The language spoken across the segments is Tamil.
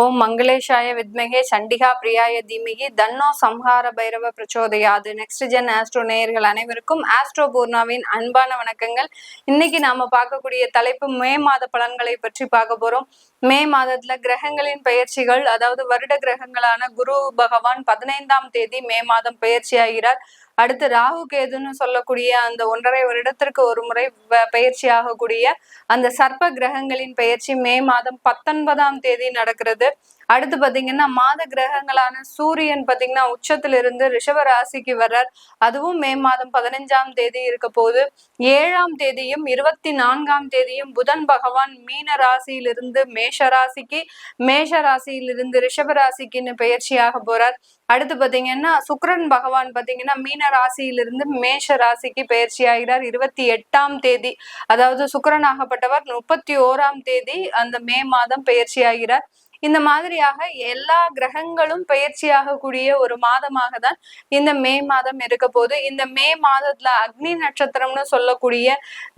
ஓம் மங்களேஷாய வித்மகே சண்டிகா பிரியாய தீமிகி தன்னோ சம்ஹார பைரவ பிரச்சோதயாது நெக்ஸ்ட் ஜென் ஆஸ்ட்ரோ நேயர்கள் அனைவருக்கும் ஆஸ்ட்ரோ பூர்ணாவின் அன்பான வணக்கங்கள். இன்னைக்கு நாம பார்க்கக்கூடிய தலைப்பு மே மாத பலன்களை பற்றி பார்க்க போறோம். மே மாதத்துல கிரகங்களின் பயிற்சிகள் அதாவது வருட கிரகங்களான குரு பகவான் பதினைந்தாம் தேதி மே மாதம் பயிற்சி ஆகிறார் அடுத்து ராகு கேதுன்னு சொல்லக்கூடிய அந்த ஒன்றரை வருடத்திற்கு ஒரு முறை பயிற்சி ஆகக்கூடிய அந்த சர்ப்ப கிரகங்களின் பயிற்சி மே மாதம் பத்தொன்பதாம் தேதி நடக்கிறது. அடுத்து பாத்தீங்கன்னா மாத கிரகங்களான சூரியன் பாத்தீங்கன்னா உச்சத்திலிருந்து ரிஷப ராசிக்கு வர்றார். அதுவும் மே மாதம் பதினைஞ்சாம் தேதி இருக்க போது ஏழாம் தேதியும் இருபத்தி நான்காம் தேதியும் புதன் பகவான் மீன ராசியிலிருந்து மேஷ ராசிக்கு மேஷ ராசியிலிருந்து ரிஷப ராசிக்குன்னு பெயர்ச்சியாக போறார். அடுத்து பாத்தீங்கன்னா சுக்கரன் பகவான் பாத்தீங்கன்னா மீன ராசியிலிருந்து மேஷ ராசிக்கு பயிற்சி ஆகிறார் இருபத்தி எட்டாம் தேதி அதாவது சுக்கரன் ஆகப்பட்டவர் முப்பத்தி ஓராம் தேதி அந்த மே மாதம் பயிற்சி ஆகிறார் இந்த மாதிரியாக எல்லா கிரகங்களும் பயிற்சியாக கூடிய ஒரு மாதமாக தான் இந்த மே மாதம் இருக்க போது இந்த மே மாதத்துல அக்னி நட்சத்திரம்னு சொல்லக்கூடிய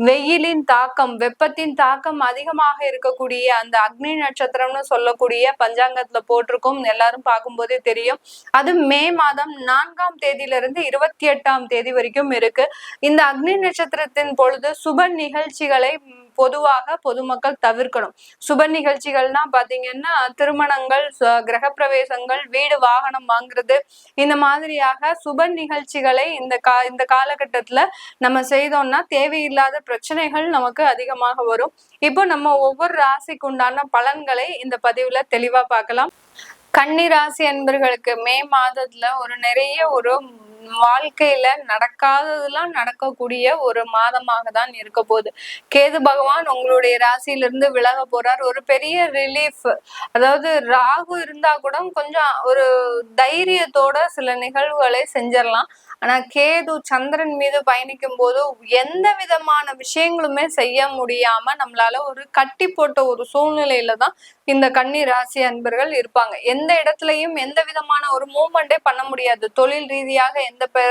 வெயிலின் தாக்கம் வெப்பத்தின் தாக்கம் அதிகமாக இருக்கக்கூடிய அந்த அக்னி நட்சத்திரம்னு சொல்லக்கூடிய பஞ்சாங்கத்துல போட்டிருக்கும். எல்லாரும் பார்க்கும்போதே தெரியும். அது மே மாதம் நான்காம் தேதியிலிருந்து இருபத்தி எட்டாம் தேதி வரைக்கும் இருக்கு. இந்த அக்னி நட்சத்திரத்தின் பொழுது சுப நிகழ்ச்சிகளை பொதுவாக பொதுமக்கள் தவிர்க்கணும். சுப நிகழ்ச்சிகள்னா பாத்தீங்கன்னா திருமணங்கள் கிரகப்பிரவேசங்கள் வீடு வாகனம் வாங்குறது இந்த மாதிரியாக சுப நிகழ்ச்சிகளை இந்த கா இந்த காலகட்டத்துல நம்ம செய்தோம்னா தேவையில்லாத பிரச்சனைகள் நமக்கு அதிகமாக வரும். இப்போ நம்ம ஒவ்வொரு ராசிக்கு உண்டான பலன்களை இந்த பதிவுல தெளிவா பார்க்கலாம். கன்னி ராசி என்பர்களுக்கு மே மாதத்துல ஒரு நிறைய ஒரு வாழ்க்கையில நடக்காததெல்லாம் நடக்கக்கூடிய ஒரு மாதமாக தான் இருக்க போகுது. கேது பகவான் உங்களுடைய ராசியிலிருந்து விலக போறார். ஒரு பெரிய ரிலீஃப் அதாவது ராகு இருந்தா கூட கொஞ்சம் ஒரு தைரியத்தோட சில நிகழ்வுகளை செஞ்சிடலாம். ஆனா கேது சந்திரன் மீது பயணிக்கும் போது எந்த விதமான விஷயங்களுமே செய்ய முடியாம நம்மளால ஒரு கட்டி போட்ட ஒரு சூழ்நிலையில தான் இந்த கன்னி ராசி அன்பர்கள் இருப்பாங்க. எந்த இடத்துலயும் எந்த விதமான ஒரு மூமெண்டே பண்ண முடியாது. தொழில் ரீதியாக எந்த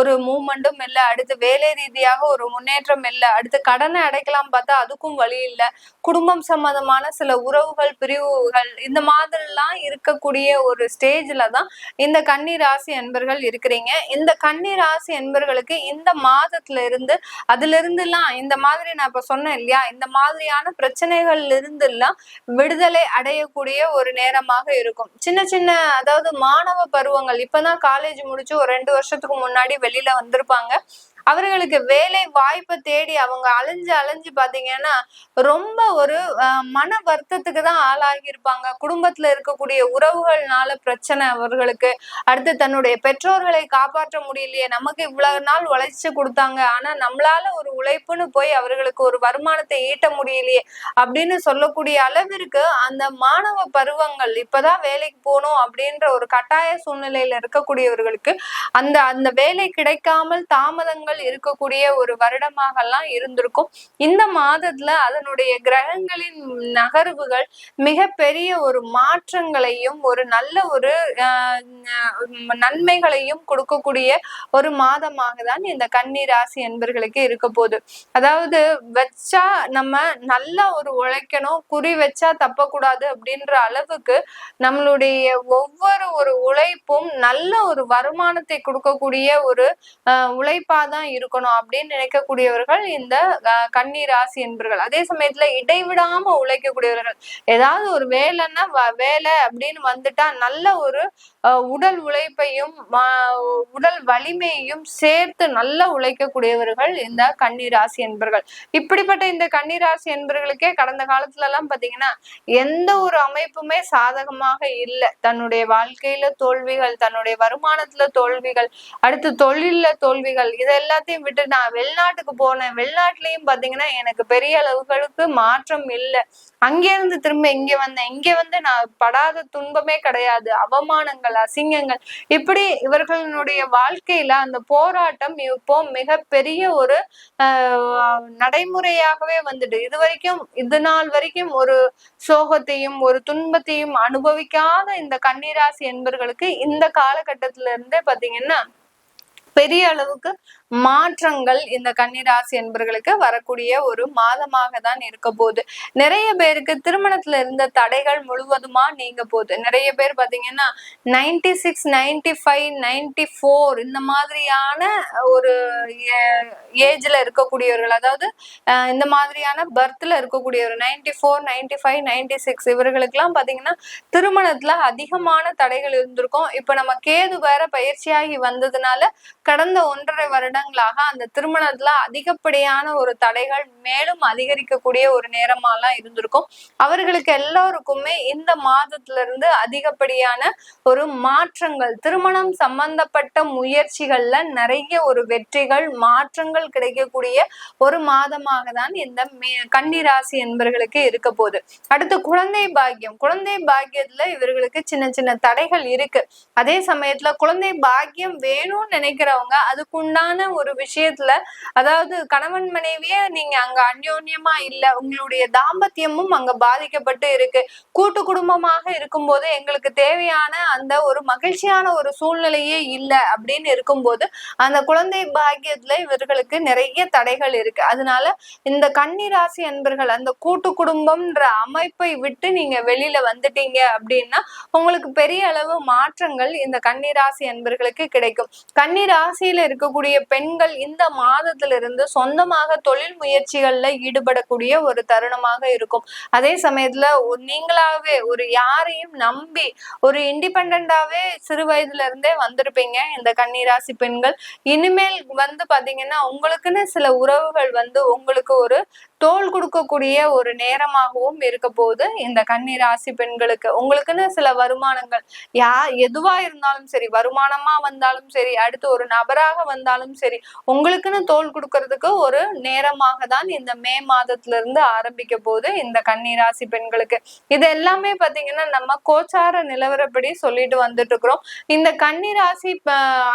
ஒரு மூமெண்ட்டும் இல்லை அடுத்து வேலை ரீதியாக ஒரு முன்னேற்றம் இல்லை அடுத்து கடனை அடைக்கலாம் பார்த்தா அதுக்கும் வழி இல்லை. குடும்பம் சம்பந்தமான சில உறவுகள் பிரிவுகள் இந்த மாதிரிலாம் இருக்கக்கூடிய ஒரு ஸ்டேஜ்ல தான் இந்த கன்னி ராசி அன்பர்கள் இருக்கிறீங்க. இந்த கன்னி ராசி என்பர்களுக்கு இந்த மாதத்துல இருந்து அதுல இருந்து எல்லாம் இந்த மாதிரி நான் இப்ப சொன்னேன் இல்லையா இந்த மாதிரியான பிரச்சனைகள்ல இருந்து எல்லாம் விடுதலை அடையக்கூடிய ஒரு நேரமாக இருக்கும். சின்ன சின்ன அதாவது மாணவ பருவங்கள் இப்பதான் காலேஜ் முடிச்சு ஒரு ரெண்டு வருஷத்துக்கு முன்னாடி வெளியில வந்திருப்பாங்க. அவர்களுக்கு வேலை வாய்ப்பை தேடி அவங்க அலைஞ்சு அலைஞ்சு பாத்தீங்கன்னா ரொம்ப ஒரு மன வருத்தத்துக்கு தான் ஆளாகி இருப்பாங்க குடும்பத்துல இருக்கக்கூடிய உறவுகள்னால பிரச்சனை அவர்களுக்கு. அடுத்து தன்னுடைய பெற்றோர்களை காப்பாற்ற முடியலையே. நமக்கு இவ்வளவு நாள் உழைச்சு கொடுத்தாங்க. ஆனா நம்மளால ஒரு உழைப்புன்னு போய் அவர்களுக்கு ஒரு வருமானத்தை ஈட்ட முடியலையே அப்படின்னு சொல்லக்கூடிய அளவிற்கு அந்த மாணவ பருவங்கள் இப்பதான் வேலைக்கு போகணும் அப்படின்ற ஒரு கட்டாய சூழ்நிலையில இருக்கக்கூடியவர்களுக்கு அந்த அந்த வேலை கிடைக்காமல் தாமதங்கள் இருக்கக்கூடிய ஒரு வருடமாகலாம் இருந்திருக்கும். இந்த மாதத்துல அதனுடைய கிரகங்களின் நகர்வுகள் மிக பெரிய ஒரு மாற்றங்களையும் ஒரு நல்ல ஒரு நன்மைகளையும் கொடுக்கக்கூடிய ஒரு மாதமாக தான் இந்த கன்னி ராசி என்பர்களுக்கு இருக்க போகுது அதாவது வச்சா நம்ம நல்லா ஒரு உழைக்கணும் குறி வச்சா தப்பக்கூடாது அப்படின்ற அளவுக்கு நம்மளுடைய ஒவ்வொரு ஒரு உழைப்பும் நல்ல ஒரு வருமானத்தை கொடுக்கக்கூடிய ஒரு உழைப்பாதான் தான் இருக்கணும் அப்படின்னு நினைக்கக்கூடியவர்கள் இந்த கன்னி ராசி என்பர்கள். அதே சமயத்துல இடைவிடாம உழைக்கக்கூடியவர்கள். ஏதாவது ஒரு வேலைன்னா வேலை அப்படின்னு வந்துட்டா நல்ல ஒரு உடல் உழைப்பையும் உடல் வலிமையையும் சேர்த்து நல்லா உழைக்கக்கூடியவர்கள் இந்த கன்னிராசி என்பர்கள். இப்படிப்பட்ட இந்த கன்னிராசி என்பர்களுக்கே கடந்த காலத்துல எல்லாம் பாத்தீங்கன்னா எந்த ஒரு அமைப்புமே சாதகமாக இல்லை. தன்னுடைய வாழ்க்கையில தோல்விகள் தன்னுடைய வருமானத்துல தோல்விகள் அடுத்து தொழில தோல்விகள் இது எல்லாத்தையும் விட்டு நான் வெளிநாட்டுக்கு போனேன். வெளிநாட்டுலயும் பாத்தீங்கன்னா எனக்கு பெரிய அளவுகளுக்கு மாற்றம் இல்லை. அங்கிருந்து திரும்ப இங்க வந்தேன். இங்க வந்து நான் படாத துன்பமே கிடையாது. அவமானங்கள் அசிங்கங்கள். இப்படி இவர்களுடைய வாழ்க்கையில அந்த போராட்டம் இப்போ மிக பெரிய ஒரு நடைமுறையாகவே வந்துட்டு இது வரைக்கும் இது நாள் வரைக்கும் ஒரு சோகத்தையும் ஒரு துன்பத்தையும் அனுபவிக்காத இந்த கன்னிராசி என்பர்களுக்கு இந்த காலகட்டத்தில இருந்தே பாத்தீங்கன்னா பெரிய அளவுக்கு மாற்றங்கள் இந்த கன்னிராசி என்பர்களுக்கு வரக்கூடிய ஒரு மாதமாக தான் இருக்க போகுது. நிறைய பேருக்கு திருமணத்துல இருந்த தடைகள் முழுவதுமா நீங்க போகுது. நிறைய பேர் பாத்தீங்கன்னா ninety six ninety five ninety four இந்த மாதிரியான ஒரு ஏஜ்ல இருக்கக்கூடியவர்கள் அதாவது இந்த மாதிரியான பர்த்ல இருக்கக்கூடியவர் ninety four ninety five ninety six இவர்களுக்கெல்லாம் பாத்தீங்கன்னா திருமணத்துல அதிகமான தடைகள் இருந்திருக்கும். இப்ப நம்ம கேது வேற பயிற்சியாகி வந்ததுனால கடந்த ஒன்றரை வருடங்களாக அந்த திருமணத்துல அதிகப்படியான ஒரு தடைகள் மேலும் அதிகரிக்கக்கூடிய ஒரு நேரமாலாம் இருந்திருக்கும். அவர்களுக்கு எல்லாருக்குமே இந்த மாதத்துல இருந்து அதிகப்படியான ஒரு மாற்றங்கள் திருமணம் சம்பந்தப்பட்ட முயற்சிகள்ல நிறைய ஒரு வெற்றிகள் மாற்றங்கள் கிடைக்கக்கூடிய ஒரு மாதமாக தான் இந்த கன்னிராசி என்பர்களுக்கு இருக்க போகுது. அடுத்து குழந்தை பாக்கியம். குழந்தை பாக்கியத்துல இவர்களுக்கு சின்ன சின்ன தடைகள் இருக்கு. அதே சமயத்துல குழந்தை பாக்கியம் வேணும்னு நினைக்கிற இருக்கிறவங்க அதுக்குண்டான ஒரு விஷயத்துல அதாவது கணவன் மனைவியே நீங்க அங்க அந்யோன்யமா இல்ல உங்களுடைய தாம்பத்தியமும் அங்க பாதிக்கப்பட்டு இருக்கு. கூட்டு குடும்பமாக இருக்கும்போது எங்களுக்கு தேவையான அந்த ஒரு மகிழ்ச்சியான ஒரு சூழ்நிலையே இல்லை அப்படின்னு இருக்கும்போது அந்த குழந்தை பாக்கியத்துல இவர்களுக்கு நிறைய தடைகள் இருக்கு. அதனால இந்த கன்னிராசி என்பர்கள் அந்த கூட்டு குடும்பம்ன்ற அமைப்பை விட்டு நீங்க வெளியில வந்துட்டீங்க அப்படின்னா உங்களுக்கு பெரிய அளவு மாற்றங்கள் இந்த கன்னிராசி என்பர்களுக்கு கிடைக்கும். கன்னிராசி ராசியில இருக்கக்கூடிய பெண்கள் இந்த மாதத்திலிருந்து சொந்தமாக தொழில் முயற்சிகள்ல ஈடுபடக்கூடிய ஒரு தருணமாக இருக்கும். அதே சமயத்துல நீங்களாவே ஒரு யாரையும் நம்பி ஒரு இண்டிபெண்டாவே சிறு வயதுல இருந்தே வந்திருப்பீங்க இந்த கன்னிராசி பெண்கள். இனிமேல் வந்து பாத்தீங்கன்னா உங்களுக்குன்னு சில உறவுகள் வந்து உங்களுக்கு ஒரு தோல் கொடுக்கக்கூடிய ஒரு நேரமாகவும் இருக்க போது இந்த கன்னிராசி பெண்களுக்கு உங்களுக்குன்னு சில வருமானங்கள். யா எதுவா இருந்தாலும் சரி வருமானமா வந்தாலும் சரி அடுத்து ஒரு நபராக வந்தாலும் சரி உங்களுக்குன்னு தோல் கொடுக்கறதுக்கு ஒரு நேரமாக தான் இந்த மே மாதத்துல இருந்து ஆரம்பிக்க போது இந்த கன்னிராசி பெண்களுக்கு. இது எல்லாமே பாத்தீங்கன்னா நம்ம கோச்சார நிலவரப்படி சொல்லிட்டு வந்துட்டு இருக்கிறோம் இந்த கன்னிராசி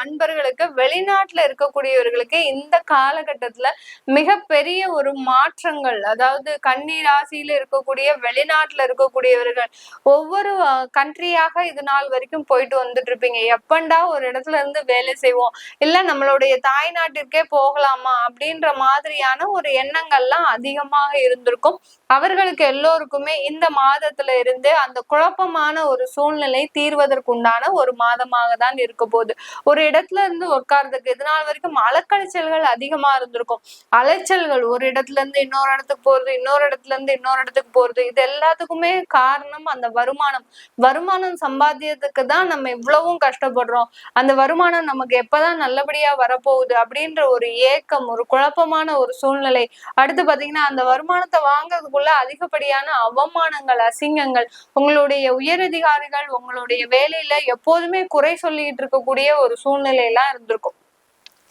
அன்பர்களுக்கு வெளிநாட்டுல இருக்கக்கூடியவர்களுக்கு இந்த காலகட்டத்துல மிகப்பெரிய ஒரு மாற்றம் மாற்றங்கள் அதாவது கன்னி ராசியில இருக்கக்கூடிய வெளிநாட்டுல இருக்கக்கூடியவர்கள் ஒவ்வொரு கண்ட்ரியாக இது நாள் வரைக்கும் போயிட்டு வந்துட்டு இருப்பீங்க எப்பண்டா ஒரு இடத்துல இருந்து வேலை செய்வோம்? இல்ல நம்மளுடைய தாய் நாட்டிற்கே போகலாமா? அப்படின்ற மாதிரியான ஒரு எண்ணங்கள்லாம் அதிகமாக இருந்திருக்கும். அவர்களுக்கு எல்லோருக்குமே இந்த மாதத்துல இருந்து அந்த குழப்பமான ஒரு சூழ்நிலை தீர்வதற்குண்டான ஒரு மாதமாக தான் இருக்க போகுது. ஒரு இடத்துல இருந்து உட்கார்றதுக்கு இது நாள் வரைக்கும் அலக்கழிச்சல்கள் அதிகமா இருந்திருக்கும். அலைச்சல்கள் ஒரு இடத்துல இருந்து இன்னொரு இடத்துக்கு போறது இன்னொரு இடத்துல இருந்து இன்னொரு இடத்துக்கு போறது இது எல்லாத்துக்குமே காரணம் அந்த வருமானம். வருமானம் சம்பாத்தியத்துக்கு தான் நம்ம இவ்வளவும் கஷ்டப்படுறோம். அந்த வருமானம் நமக்கு எப்பதான் நல்லபடியா வரப்போகுது அப்படின்ற ஒரு ஏக்கம் ஒரு குழப்பமான ஒரு சூழ்நிலை. அடுத்து பாத்தீங்கன்னா அந்த வருமானத்தை வாங்குறதுக்குள்ள அதிகப்படியான அவமானங்கள் அசிங்கங்கள் உங்களுடைய உயரதிகாரிகள் உங்களுடைய வேலையில எப்போதுமே குறை சொல்லிட்டு இருக்கக்கூடிய ஒரு சூழ்நிலை எல்லாம் இருந்திருக்கும்.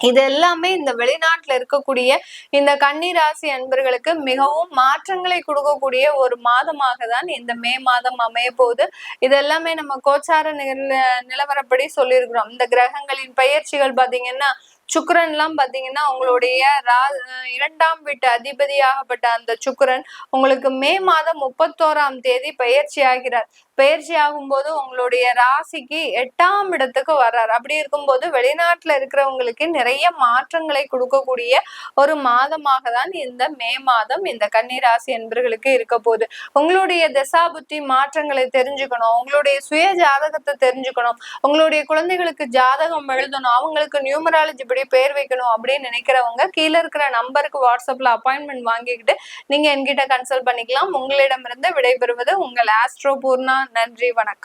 இது எல்லாமே இந்த வெளிநாட்டுல இருக்கக்கூடிய இந்த கன்னிராசி அன்பர்களுக்கு மிகவும் மாற்றங்களை கொடுக்கக்கூடிய ஒரு மாதமாக தான் இந்த மே மாதம் அமைய போகுது. இது எல்லாமே நம்ம கோச்சார நிலவரப்படி சொல்லியிருக்கிறோம். இந்த கிரகங்களின் பயிற்சிகள் பாத்தீங்கன்னா சுக்கரன் எல்லாம் பாத்தீங்கன்னா உங்களுடைய ரா இரண்டாம் வீட்டு அதிபதியாகப்பட்ட அந்த சுக்கரன் உங்களுக்கு மே மாதம் முப்பத்தோராம் தேதி பயிற்சி ஆகிறார். பயிற்சி ஆகும்போது உங்களுடைய ராசிக்கு எட்டாம் இடத்துக்கு வர்றார். அப்படி இருக்கும்போது வெளிநாட்டுல இருக்கிறவங்களுக்கு நிறைய மாற்றங்களை கொடுக்கக்கூடிய ஒரு மாதமாக தான் இந்த மே மாதம் இந்த கன்னிராசி என்பர்களுக்கு இருக்க போகுது. உங்களுடைய தசாபுத்தி மாற்றங்களை தெரிஞ்சுக்கணும். உங்களுடைய சுய ஜாதகத்தை தெரிஞ்சுக்கணும். உங்களுடைய குழந்தைகளுக்கு ஜாதகம் எழுதணும். அவங்களுக்கு நியூமராலஜி படி பேர் வைக்கணும் அப்படின்னு நினைக்கிறவங்க கீழே இருக்கிற நம்பருக்கு வாட்ஸ்அப்ல அப்பாயின்மெண்ட் வாங்கிக்கிட்டு நீங்க என்கிட்ட கன்சல்ட் பண்ணிக்கலாம். உங்களிடமிருந்து விடைபெறுவது உங்கள் ஆஸ்ட்ரோ பூர்ணா நன்றி வணக்கம்.